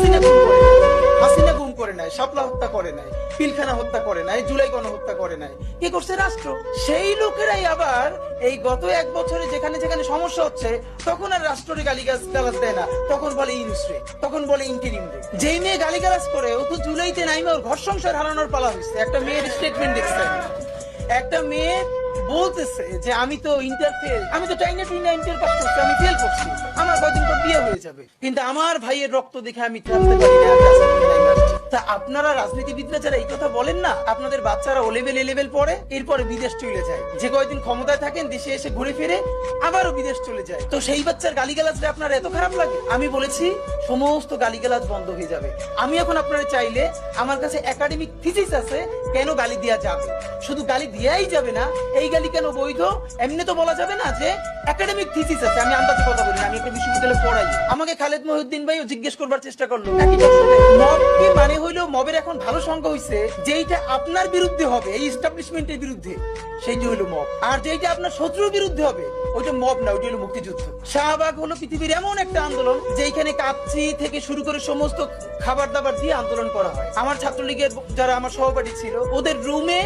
হাসিনা গুম করে হাসিনা গুম করে নাই, শাপলা হত্যা করে নাই, পিলখানা হত্যা করে নাই, জুলাই করে নাই। করছে রাষ্ট্র? সেই লোকেরাই আবার এই গত এক বছরে যেখানে যেখানে সমস্যা হচ্ছে, তখন আর রাষ্ট্রের গালিগালাজ গালাজ দেয় না। তখন বলে ইউনুসরে তখন বলে ইন্টারিম রে। যেই মেয়ে গালিগালাজ করে, ও তো জুলাইতে নাইমে ওর ঘর সংসার হারানোর পালা হয়েছে একটা মেয়ের স্টেটমেন্ট দেখছে একটা মেয়ে বলতেছে যে আমি তো ইন্টার ফেল আমি তো ইন্টার পাস করছি, আমি ফেল করছি। আমার কদিন পর বিয়ে হয়ে যাবে। কিন্তু আমার ভাইয়ের রক্ত দেখে আমি। তা আপনারা রাজনীতিবিদরা যারা এই কথা বলেন না, আপনাদের বাচ্চারা ও লেভেল এ লেভেল পড়ে, এরপরে বিদেশ চলে যায়। যে কয়দিন ক্ষমতায় থাকেন, দেশে এসে ঘুরে ফিরে আবারও বিদেশ চলে যায়। তো সেই বাচ্চার গালিগালাজটা আপনার এত খারাপ লাগে? আমি বলেছি সমস্ত গালিগালাজ বন্ধ হয়ে যাবে। আমি এখন আপনারা চাইলে আমার কাছে একাডেমিক থিসিস আছে, কেন গালি দেওয়া যাবে? শুধু গালি দেওয়াই যাবে না, এই গালি কেন বৈধ? এমনি তো বলা যাবে না যে একাডেমিক থিসিস আছে, আমি আন্দাজে কথা বলি আমি একটা বিশ্ববিদ্যালয়ে পড়াই। আমাকে খালেদ মহিউদ্দিন ভাইও জিজ্ঞেস করবার চেষ্টা করল। মব কি মানে হইল মবের এখন ভালো সংখ্যা হইছে, যেইটা আপনার বিরুদ্ধে হবে, এই এস্টাবলিশমেন্টের বিরুদ্ধে, সেইটা হইল মব। আর যেইটা আপনার শত্রুর বিরুদ্ধে হবে ওইটা মব না, ওইটা হলো মুক্তিযুদ্ধ। শাহবাগ হলো পৃথিবীর এমন একটা আন্দোলন যেখানে কাচ্চি থেকে শুরু করে সমস্ত খাবার দাবার দিয়ে আন্দোলন করা হয়। আমার ছাত্রলীগের যারা আমার সহপাঠী ছিল, ওদের রুমে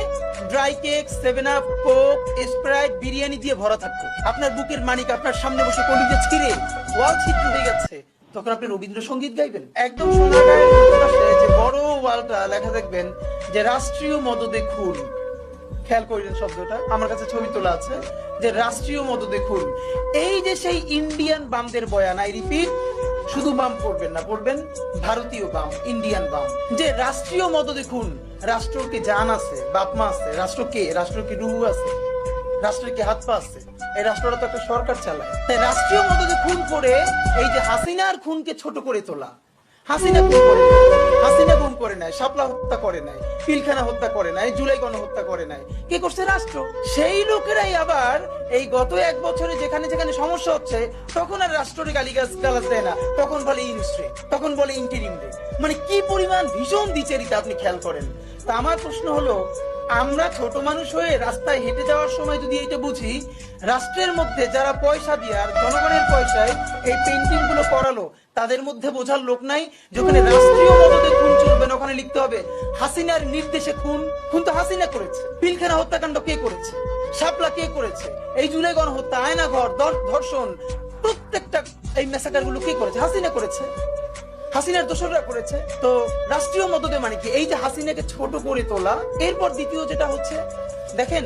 dry cake, seven up, coke, sprite, biryani দিয়ে ভরা থাকতো। আপনার বুকের মানিক, আপনার সামনে বসে কলিজে ছিঁড়ে ওয়াল ছিদ্র হয়ে গেছে। তখন আপনি রবীন্দ্রসঙ্গীত গাইবেন? একদম সোনাগাঁয়ের বড় ওয়ালটা লেখা দেখবেন যে রাষ্ট্রীয় মদদে খুন। খেয়াল করিলেন শব্দটা, আমার কাছে ছবি তোলা আছে, যে রাষ্ট্রীয় মদ দেখুন, এই যে সেই ইন্ডিয়ান বামদের বয়ান, আই রিপিট, শুধু বাম পড়বেন না, পড়বেন ভারতীয় বাম ইন্ডিয়ান বাম, যে রাষ্ট্রীয় মদ দেখুন, রাষ্ট্রর কি জান আছে, বাপ মা আছে, রাষ্ট্র কে, রাষ্ট্র কি রুহু আছে, রাষ্ট্রের কি হাত পা আছে, এই রাষ্ট্রটা তো একটা সরকার চালায় তাই রাষ্ট্রীয় মদতে খুন করে এই যে হাসিনার খুনকে ছোট করে তোলা, হাসিনা খুন করে। হাসিনা গুম করে নাই, শাপলা হত্যা করে নাই, পিলখানা হত্যা করে নাই, জুলাই গণহত্যা করে নাই। কে করছে রাষ্ট্র? সেই লোকেরাই আবার এই গত এক বছরে যেখানে যেখানে সমস্যা হচ্ছে, তখন আর রাষ্ট্রের গালিগাছ গালাজ দেয় না। তখন বলে ইনস্ট্রে, তখন বলে ইন্টারিম মানে কি পরিমাণ ভীষণ দ্বিচারিতা আপনি খেয়াল করেন? তা আমার প্রশ্ন হলো আমরা ছোট মানুষ হয়ে রাস্তায় হেঁটে যাওয়ার সময় যদি এটা বুঝি, রাষ্ট্রের মধ্যে যারা পয়সা দিয়ে আর জনগণের পয়সায় এই পেন্টিংগুলো করালো, তাদের মধ্যে বোঝার লোক নাই যেখানে রাষ্ট্রীয় মদতে খুন চলবে ওখানে লিখতে হবে, হাসিনার নির্দেশে খুন খুন তো হাসিনা করেছে। পিলখানা হত্যাকাণ্ড কে করেছে? শাপলা কে করেছে? এই জুলাই গণহত্যা আয়না ঘর ধর্ষণ প্রত্যেকটা এই মেসাকারগুলো কে করেছে? হাসিনা করেছে। হাসিনার দোসররা করেছে। তো রাষ্ট্রীয় মদতে মানে কি? এই যে হাসিনাকে ছোট করে তোলা, এরপর দ্বিতীয় যেটা হচ্ছে, দেখেন,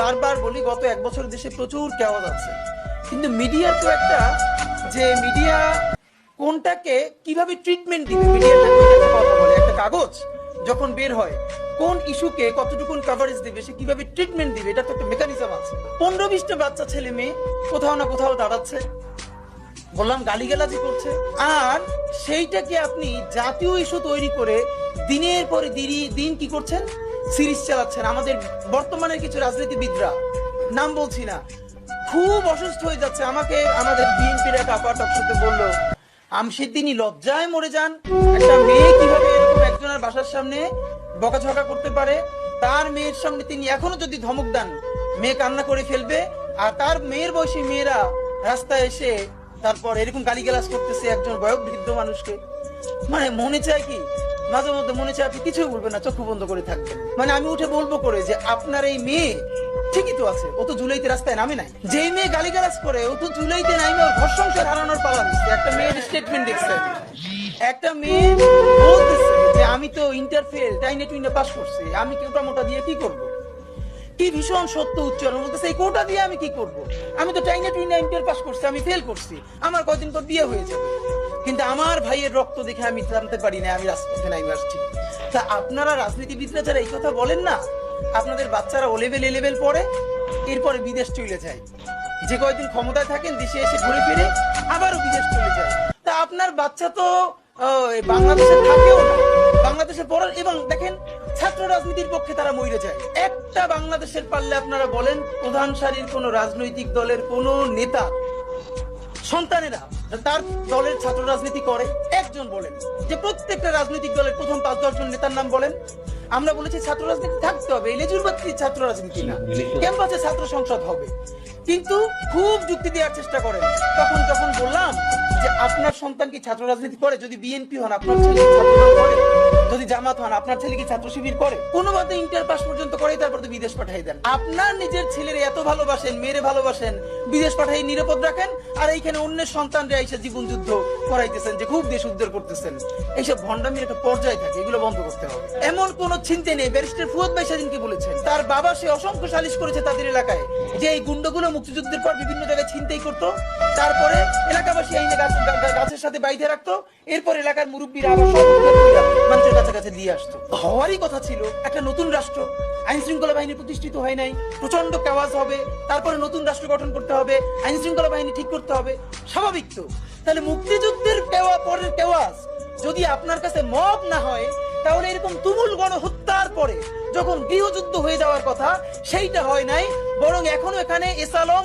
বারবার বলি, গত এক বছর দেশে প্রচুর কেওয়াজ আছে। কিন্তু মিডিয়ার তো একটা, যে মিডিয়া কোনটাকে কীভাবে ট্রিটমেন্ট দিবে? কথা বলে, একটা কাগজ যখন বের হয়, কোন ইস্যুকে কতটুকু কাভারেজ দিবে, সে কীভাবে ট্রিটমেন্ট দিবে? এটা তো একটা মেকানিজম আছে। পনেরো বিশটা বাচ্চা, ছেলে, মেয়ে কোথাও না কোথাও দাঁড়াচ্ছে। বললাম গালিগালাজি করছে। আর সেইটাকে আপনি জাতীয় ইস্যু তৈরি করে দিনের পরে দিনই- দিন কি করছেন? সিরিজ চালাচ্ছেন। আমাদের বর্তমানের কিছু রাজনীতিবিদরা, নাম বলছি না, খুব অসুস্থ হয়ে যাচ্ছে। আমাকে আমাদের বিএনপির এক আপা টকশোতে বলল আমসির দিনই লজ্জায় মরে যান। একটা মেয়ে কীভাবে এরকম একজনের বাসার সামনে বকাঝকা করতে পারে? তার মেয়ের সামনে তিনি এখনও যদি ধমক দেন, মেয়ে কান্না করে ফেলবে। আর তার মেয়ের বয়সী মেয়েরা রাস্তায় এসে তারপর এরকম গালিগালাজ করতেছে একজন বয়স বৃদ্ধ মানুষকে। মানে মনে চায় কি? মাঝে মধ্যে মনে চায় আপনি কিছুই বলবেন না, চক্ষু বন্ধ করে থাকবেন। মানে আমি উঠে বলব করে যে, আপনার এই মেয়ে ঠিকই তো আছে, ও তো জুলাইতে রাস্তায় নামে নাই। যেই মেয়ে গালিগালাজ করে, ও তো জুলাইতে নামে ঘর সংসার হারানোর পালা দিচ্ছে। একটা মেয়ের স্টেটমেন্ট দেখছে। একটা মেয়ে বলতেছে যে, আমি তো ইন্টার ফেল টাইনে টুইনে পাস করছি। আমি কেউটা মোটা দিয়ে কি করব? কি ভীষণ সত্য উচ্চারণ বলতেছে, এই কোটা দিয়ে আমি কি করব? আমি তো টাইনে টুইনে ইন্টার পাস করছি, আমি ফেল করছি। আমার কদিন পর বিয়ে হয়ে যাবে। কিন্তু আমার ভাইয়ের রক্ত দেখে আমি জানতে পারি না আমি রাজপথে নাইমে আসছি। তা আপনারা রাজনীতিবিদরা যারা এই কথা বলেন না, আপনাদের বাচ্চারা ও লেভেল এ লেভেল পড়ে, এরপরে বিদেশ চলে যায়। যে কয়দিন ক্ষমতায় থাকেন, দেশে এসে ঘুরে ফিরে আবারও বিদেশ চলে যায়। তা আপনার বাচ্চা তো বাংলাদেশে থাকেও না। এবং দেখেন ছাত্র রাজনীতির পক্ষে তারা যায়। একটা বাংলাদেশের পারলে আপনারা বলেন প্রধান সারির কোন রাজনৈতিক দলের কোন নেতা সন্তানেরা তার দলের ছাত্র রাজনীতি করে। একজন বলেন যে প্রত্যেকটা রাজনৈতিক দলের প্রথম পাঁচ দশজন নেতার নাম বলেন। আমরা বলেছি ছাত্র রাজনীতি থাকতে হবে এলেজুর বাতি ছাত্র রাজনীতি না। ক্যাম্পাসে ছাত্র সংসদ হবে। কিন্তু খুব যুক্তি দেওয়ার চেষ্টা করেন। তখন যখন বললাম যে আপনার সন্তান কি ছাত্র রাজনীতি করে? যদি বিএনপি হন, আপনার ছেলে যদি জামাত হন, আপনার ছেলে কি ছাত্র শিবির করে? কোনো মতে ইন্টার পাস পর্যন্ত করে তারপর তো বিদেশ পাঠাই দেন। আপনার নিজের ছেলের এত ভালোবাসেন, মেয়েরে ভালোবাসেন, বিদেশ পাঠাই নিরাপদ রাখেন, আর এইখানে অন্যের সন্তানরা এসে জীবন যুদ্ধ করাইতেছেন, যে খুব দেশ উদ্ধার করতেছেন। এইসব ভণ্ডামির একটা পর্যায়ে থাকে, এগুলো বন্ধ করতে হবে। এমন কোন চিন্তা নেই, ব্যারিস্টার ফুয়াদ ভাই সেদিনকে বলেছেন, তার বাবা সে অসংখ্য সালিশ করেছে তাদের এলাকায়, যে এই গুন্ডগুলো মুক্তিযুদ্ধের পর বিভিন্ন জায়গায় ছিনতাই করতো, তারপরে এলাকাবাসী আইনে গাছ- গা- গা- গাছের সাথে বাইধে রাখতো, এরপর এলাকার মুরব্বীরা আবার মানুষের কাছে দিয়ে আসতো। হওয়ারই কথা ছিল, একটা নতুন রাষ্ট্র আইন শৃঙ্খলা বাহিনী প্রতিষ্ঠিত হয় নাই প্রচণ্ড কেওয়াজ হবে, তারপরে নতুন রাষ্ট্র গঠন করতে হবে আইন শৃঙ্খলা বাহিনী ঠিক করতে হবে, স্বাভাবিক তো। তাহলে মুক্তিযুদ্ধের কেওয়া পরের কেওয়াজ, যদি আপনার কাছে মব না হয়, তাহলে এরকম তুমুল গণহত্যার পরে, যখন গৃহযুদ্ধ হয়ে যাওয়ার কথা, সেইটা হয় নাই, বরং এখনও এখানে এসালম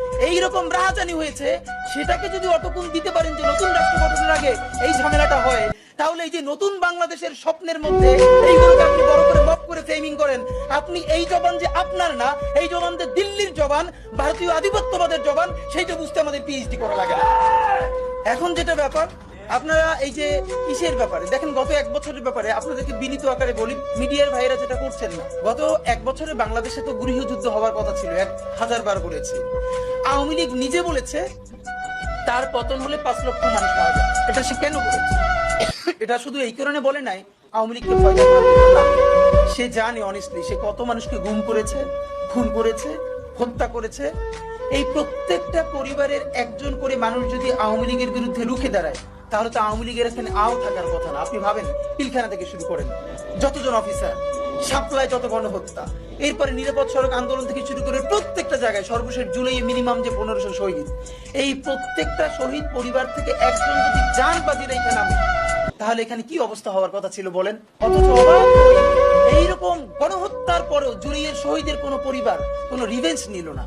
এই রকম রাহাজানি হয়েছে, সেটাকে যদি অটকুন দিতে পারেন যে নতুন রাষ্ট্র গঠনের আগে এই ঝামেলাটা হয়, তাহলে এই যে নতুন বাংলাদেশের স্বপ্নের মধ্যে এইগুলোকে আপনি বড় করে মপ করে ফ্রেমিং করেন। আপনি এই জবান যে আপনার না, এই জবান যে দিল্লির জবান, ভারতীয় আধিপত্যবাদের জবান, সেইটা বুঝতে আমাদের পিএইচডি করা লাগে না। এখন যেটা ব্যাপার, আপনারা এই যে কিসের ব্যাপারে, দেখেন গত এক বছরের ব্যাপারে আপনাদেরকে বিনীত আকারে বলি, মিডিয়ার ভাইরা যেটা করছেন না, গত এক বছরে বাংলাদেশে তো গৃহযুদ্ধ হওয়ার কথা ছিল, এক হাজার বার বলেছে আওয়ামী লীগ নিজে বলেছে, তার পতন হলে পাঁচ লক্ষ মানুষ মারা যাবে। এটা সে কেন বলেছে? এটা শুধু এই কারণে বলে নাই, আওয়ামী লীগকে। সে জানে অনেস্টলি সে কত মানুষকে গুম করেছে, খুন করেছে, হত্যা করেছে। এই প্রত্যেকটা পরিবারের একজন করে মানুষ যদি আওয়ামী লীগের বিরুদ্ধে রুখে দাঁড়ায়, তাহলে তো আওয়ামী লীগের এখানে আও থাকার কথা না। আপনি ভাবেন, পিলখানা থেকে শুরু করেন। যতজন অফিসার সাপ্লাই, যত গণহত্যা। এরপরে নিরাপদ সড়ক আন্দোলন থেকে শুরু করে প্রত্যেকটা জায়গায় সর্বশেষ জুলাই মিনিমাম যে পনেরোশো শহীদ, এই প্রত্যেকটা শহীদ পরিবার থেকে একজন যদি যান বাজি রেখে নামে, তাহলে এখানে কি অবস্থা হওয়ার কথা ছিল বলেন? এইরকম গণহত্যার পরেও জুলাইয়ের শহীদের কোনো পরিবার কোনো রিভেঞ্জ নিল না।